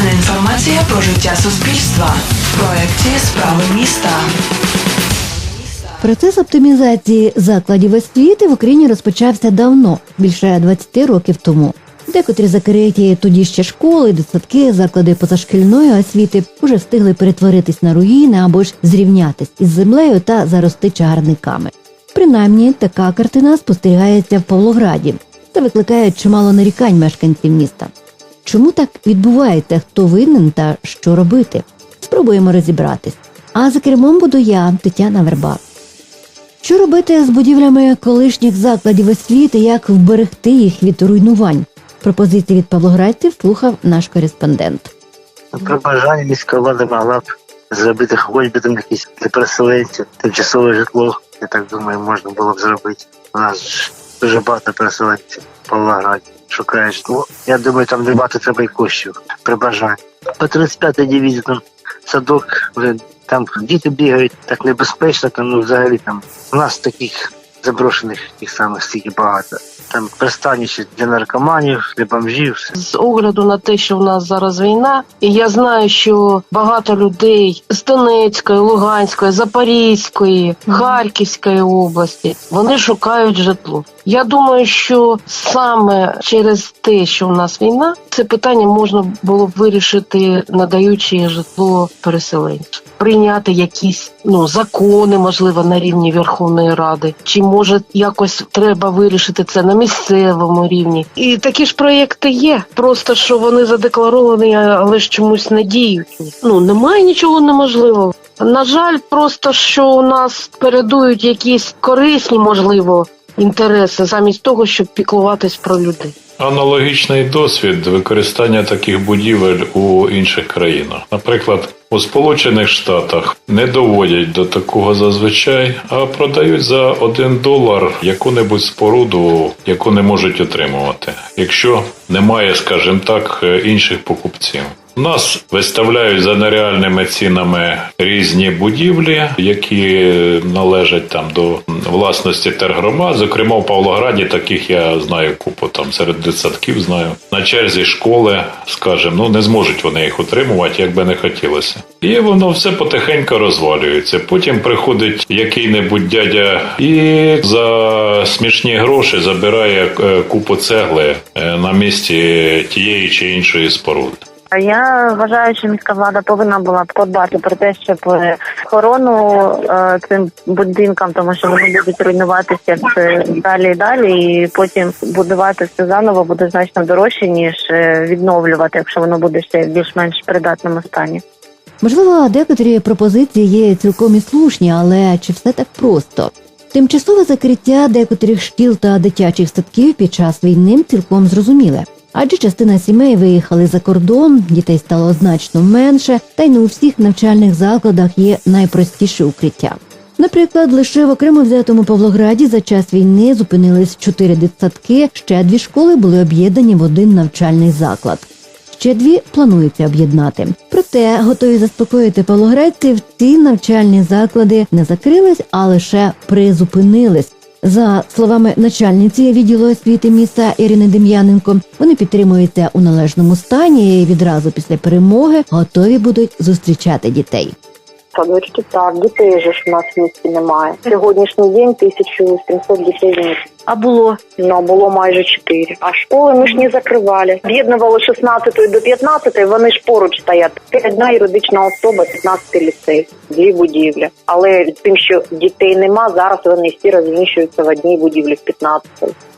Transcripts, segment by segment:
Актуальна інформація про життя суспільства в проєкті Справи міста. Процес оптимізації закладів освіти в Україні розпочався давно, більше 20 років тому. Декотрі закриті тоді ще школи, дитсадки, заклади позашкільної освіти вже встигли перетворитись на руїни або ж зрівнятись із землею та зарости чагарниками. Принаймні, така картина спостерігається в Павлограді та викликає чимало нарікань мешканців міста. Чому так відбувається? Хто винен та що робити? Спробуємо розібратись. А за кермом буду я, Тетяна Верба. Що робити з будівлями колишніх закладів освіти, як вберегти їх від руйнувань? Пропозиції від павлоградців слухав наш кореспондент. При бажанні міська влада могла б зробити хоч би там якісь для переселенців, тимчасове житло. Я так думаю, можна було б зробити. У нас дуже багато переселенців в Павлограді шукає Ну, Я думаю, там не багато треба й коштів при бажанні. По 35-й дивізії там садок, вже там діти бігають, так небезпечно, там ну взагалі там у нас таких заброшених тих самих стільки багато. Там пристаніще для наркоманів, для бомжів. з огляду на те, що в нас зараз війна, і я знаю, що багато людей з Донецької, Луганської, Запорізької, Харківської області вони шукають житло. Я думаю, що саме через те, що в нас війна, це питання можна було б вирішити, надаючи житло переселенцям. Прийняти якісь ну закони, можливо, на рівні Верховної Ради, чи може якось треба вирішити це на місцевому рівні. І такі ж проєкти є. Просто що вони задекларовані, але ж чомусь не діють. Ну немає нічого неможливого. На жаль, просто що у нас передують якісь корисні, можливо, інтереси, замість того, щоб піклуватись про людей. Аналогічний досвід використання таких будівель у інших країнах. Наприклад, у Сполучених Штатах не доводять до такого зазвичай, а продають за один долар яку-небудь споруду, яку не можуть отримувати, якщо немає, скажімо так, інших покупців. Нас виставляють за нереальними цінами різні будівлі, які належать там до власності тергромад. Зокрема, в Павлограді таких я знаю купу там серед дитсадків знаю. На черзі школи, скажімо, ну не зможуть вони їх утримувати, як би не хотілося. І воно все потихеньку розвалюється. Потім приходить який-небудь дядя і за смішні гроші забирає е, купу цегли е, на місці тієї чи іншої споруди. Я вважаю, що міська влада повинна була подбати про те, щоб е, охорону е, цим будинкам, тому що вони будуть руйнуватися далі і далі, і потім будувати все заново буде значно дорожче ніж е, відновлювати, якщо воно буде ще в більш-менш придатному стані. Можливо, декотрі пропозиції є цілком і слушні, але чи все так просто? Тимчасове закриття декотрих шкіл та дитячих садків під час війни цілком зрозуміле. Адже частина сімей виїхали за кордон, дітей стало значно менше, та й не у всіх навчальних закладах є найпростіше укриття. Наприклад, лише в окремо взятому Павлограді за час війни зупинились чотири дитсадки, ще дві школи були об'єднані в один навчальний заклад. Ще дві планується об'єднати. Проте готові заспокоїти павлоградців, ці навчальні заклади не закрились, а лише призупинились. За словами начальниці відділу освіти міста Ірини Дем'яненко, вони підтримуються у належному стані і відразу після перемоги готові будуть зустрічати дітей. Садочки так, дітей же ж у нас в місті немає. Сьогоднішній день 1700 дітей в місті. А було Ну, було майже 4. А школи ми ж не закривали. Об'єднували 16 до 15, вони ж поруч стоять. Це одна юридична особа, 15 ліцей, дві будівлі. Але тим, що дітей нема, зараз вони всі розміщуються в одній будівлі в 15.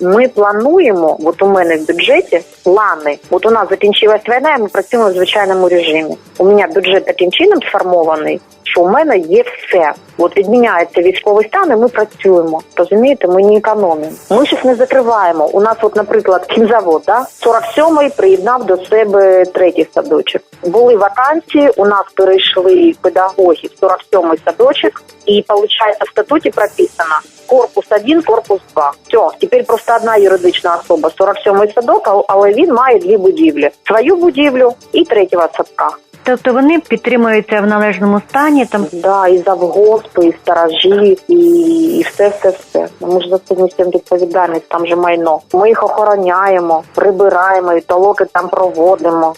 Ми плануємо, от у мене в бюджеті плани. От у нас закінчилась війна, і ми працюємо в звичайному режимі. У мене бюджет таким чином сформований, що у мене є все. От відміняється військовий стан, і ми працюємо. Розумієте, ми не економимо. Ми щось не закриваємо. У нас, от, наприклад, кінзавод, да? 47-й приєднав до себе третій садочок. Були вакансії, у нас перейшли педагоги в 47-й садочок, і виходить, в статуті прописано корпус 1, корпус 2. Все, тепер просто одна юридична особа, 47-й садок, а- але він має дві будівлі: свою будівлю і третього садка. тобто вони підтримуються в належному стані. Там Да, і завгоспи, і сторожі, і, і все, все, все. Ну, Ми ж за це несемо відповідальність, там же майно. Ми їх охороняємо, прибираємо, і толоки там проводимо.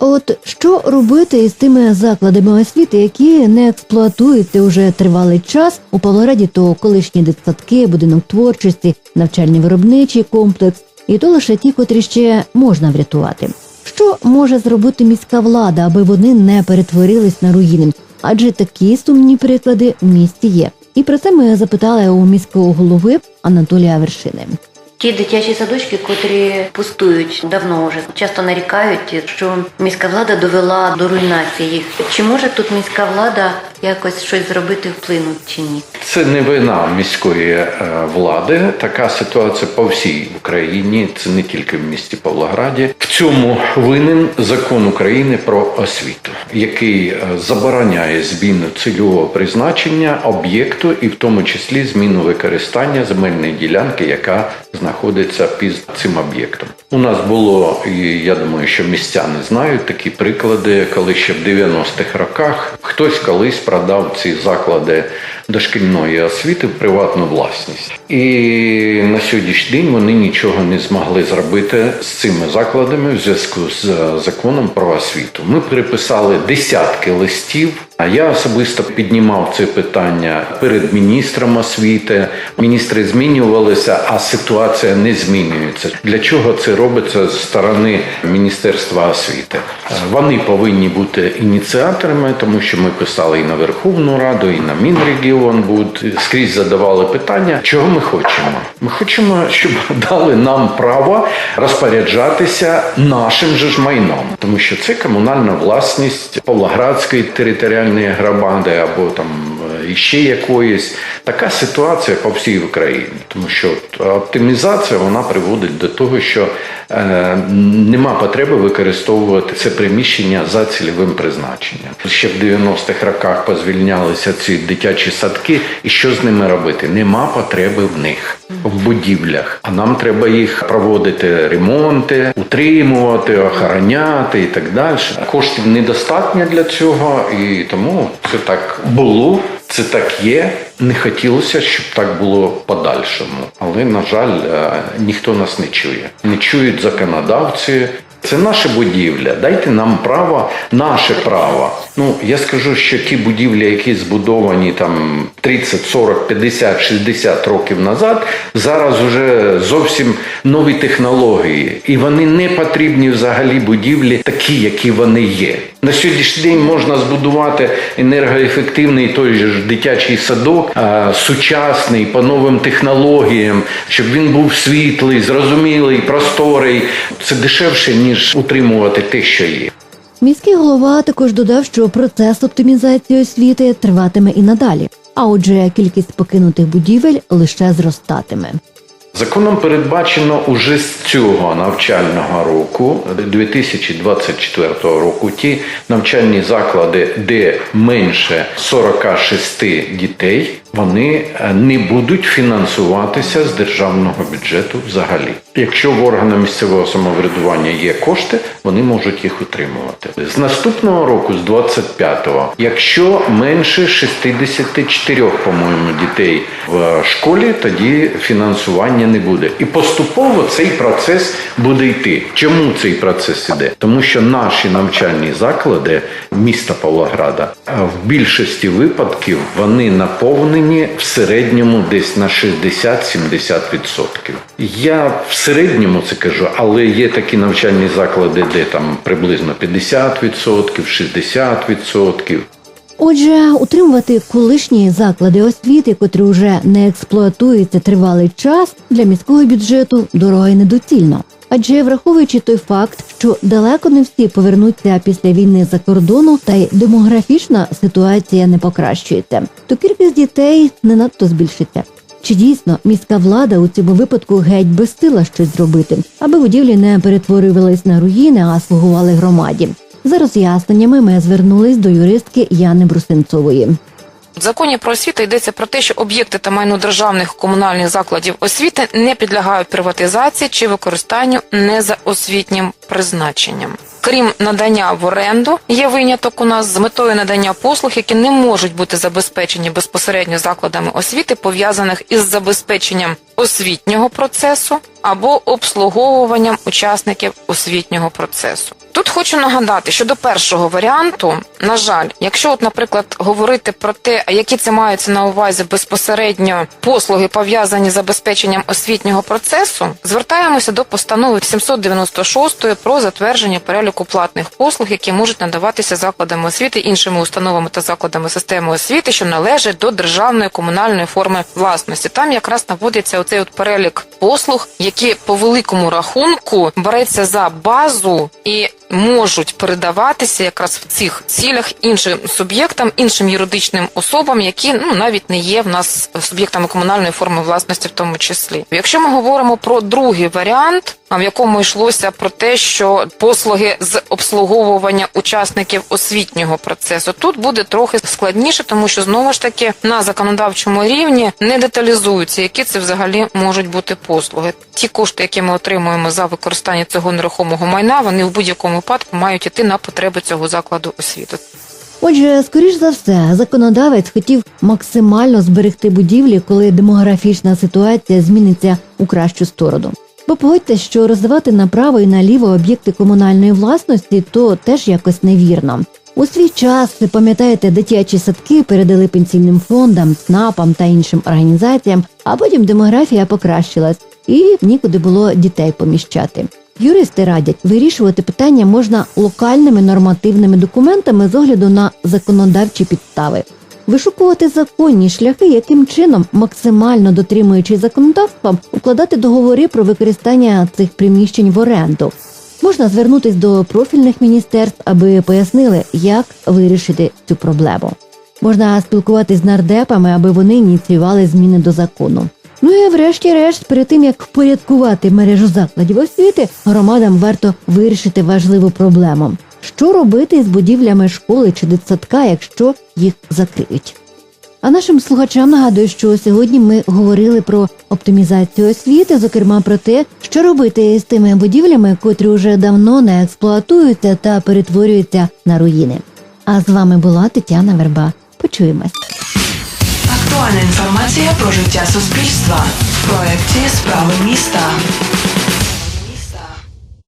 От що робити із тими закладами освіти, які не експлуатуються уже тривалий час у Павлограді, то колишні дитсадки, будинок творчості, навчальний виробничий комплекс, і то лише ті, котрі ще можна врятувати. Що може зробити міська влада, аби вони не перетворились на руїни? Адже такі сумні приклади в місті є. І про це ми запитали у міського голови Анатолія Вершини. Ті дитячі садочки, котрі пустують давно вже, часто нарікають, що міська влада довела до руйнації їх. Чи може тут міська влада якось щось зробити, вплинути чи ні? Це не вина міської е, влади. Така ситуація по всій Україні. Це не тільки в місті Павлограді. В цьому винен закон України про освіту, який е, забороняє зміну цільового призначення об'єкту, і в тому числі зміну використання земельної ділянки, яка знаходиться під цим об'єктом. У нас було, і я думаю, що містяни знають такі приклади, коли ще в 90-х роках хтось колись продав ці заклади дошкільної освіти в приватну власність. І на сьогоднішній день вони нічого не змогли зробити з цими закладами в зв'язку з е, законом про освіту. Ми переписали десятки листів. А я особисто піднімав це питання перед міністром освіти. Міністри змінювалися, а ситуація не змінюється. Для чого це робиться з сторони Міністерства освіти? Е, Вони повинні бути ініціаторами, тому що ми писали і на Верховну Раду, і на Мінрегіон буд скрізь задавали питання, чого ми хочемо. Ми хочемо, щоб дали нам право розпоряджатися нашим же ж майном, тому що це комунальна власність Павлоградської територіальної громади або там іще якоїсь. Така ситуація по всій Україні, тому що оптимізація вона приводить до того, що е, нема потреби використовувати це приміщення за цільовим призначенням. Ще в 90-х роках позвільнялися ці дитячі садки, і що з ними робити? Нема потреби в них в будівлях, а нам треба їх проводити ремонти, утримувати, охороняти і так далі. Коштів недостатньо для цього, і тому це так було. Це так є. Не хотілося, щоб так було подальшому. Але, на жаль, е, ніхто нас не чує. Не чують законодавці. Це наша будівля. Дайте нам право, наше право. Ну я скажу, що ті будівлі, які збудовані там 30, 40, 50, 60 років назад, зараз вже зовсім нові технології, і вони не потрібні взагалі будівлі, такі, які вони є. На сьогоднішній день можна збудувати енергоефективний той же дитячий садок, сучасний по новим технологіям, щоб він був світлий, зрозумілий, просторий. Це дешевше ніж утримувати те, що є. Міський голова також додав, що процес оптимізації освіти триватиме і надалі. А отже, кількість покинутих будівель лише зростатиме. Законом передбачено уже з цього навчального року, 2024 року, ті навчальні заклади, де менше 46 дітей, вони е, не будуть фінансуватися з державного бюджету взагалі. Якщо в органах місцевого самоврядування є кошти, вони можуть їх утримувати. З наступного року, з 25-го, якщо менше 64, по-моєму, дітей в школі, тоді фінансування не буде. І поступово цей процес буде йти. Чому цей процес іде? Тому що наші навчальні заклади міста Павлограда е, в більшості випадків вони наповнені в середньому десь на 60-70%. Я в середньому це кажу, але є такі навчальні заклади, де там приблизно 50%, 60%. Отже, утримувати колишні заклади освіти, котрі вже не експлуатуються тривалий час, для міського бюджету дорого і недоцільно. Адже враховуючи той факт, що далеко не всі повернуться після війни за кордону, та й демографічна ситуація не покращується, то кількість дітей не надто збільшиться. Чи дійсно міська влада у цьому випадку геть безсила щось зробити, аби будівлі не перетворювались на руїни, а слугували громаді? За роз'ясненнями ми звернулись до юристки Яни Брусинцової. В законі про освіту йдеться про те, що об'єкти та майно державних комунальних закладів освіти не підлягають приватизації чи використанню не за освітнім призначенням. Крім надання в оренду, є виняток у нас з метою надання послуг, які не можуть бути забезпечені безпосередньо закладами освіти, пов'язаних із забезпеченням освітнього процесу або обслуговуванням учасників освітнього процесу. Тут хочу нагадати, що до першого варіанту, на жаль, якщо, от, наприклад, говорити про те, які це маються на увазі безпосередньо послуги пов'язані з забезпеченням освітнього процесу, звертаємося до постанови 796 про затвердження переліку платних послуг, які можуть надаватися закладами освіти, іншими установами та закладами системи освіти, що належать до державної комунальної форми власності. Там якраз наводиться оцей от перелік послуг, які по великому рахунку береться за базу і можуть передаватися якраз в цих цілях іншим суб'єктам, іншим юридичним особам, які ну навіть не є в нас суб'єктами комунальної форми власності, в тому числі. Якщо ми говоримо про другий варіант, в якому йшлося про те, що послуги з обслуговування учасників освітнього процесу тут буде трохи складніше, тому що знову ж таки на законодавчому рівні не деталізуються, які це взагалі можуть бути послуги. Ті кошти, які ми отримуємо за використання цього нерухомого майна, вони в будь-якому випадку мають іти на потреби цього закладу освіти. Отже, скоріш за все, законодавець хотів максимально зберегти будівлі, коли демографічна ситуація зміниться у кращу сторону. Бо погодьте, що роздавати направо і наліво об'єкти комунальної власності то теж якось невірно. У свій час, пам'ятаєте, дитячі садки передали пенсійним фондам, ЦНАПам та іншим організаціям, а потім демографія покращилась і нікуди було дітей поміщати. Юристи радять вирішувати питання можна локальними нормативними документами з огляду на законодавчі підстави, вишукувати законні шляхи, яким чином, максимально дотримуючись законодавства, укладати договори про використання цих приміщень в оренду. Можна звернутись до профільних міністерств, аби пояснили, як вирішити цю проблему. Можна спілкуватись з нардепами, аби вони ініціювали зміни до закону. Ну і врешті-решт, перед тим як впорядкувати мережу закладів освіти, громадам варто вирішити важливу проблему: що робити з будівлями школи чи дитсадка, якщо їх закриють. А нашим слухачам нагадую, що сьогодні ми говорили про оптимізацію освіти, зокрема про те, що робити з тими будівлями, котрі вже давно не експлуатуються та перетворюються на руїни. А з вами була Тетяна Верба. Почуємось. Актуальна інформація про життя суспільства в проєкті Справи міста.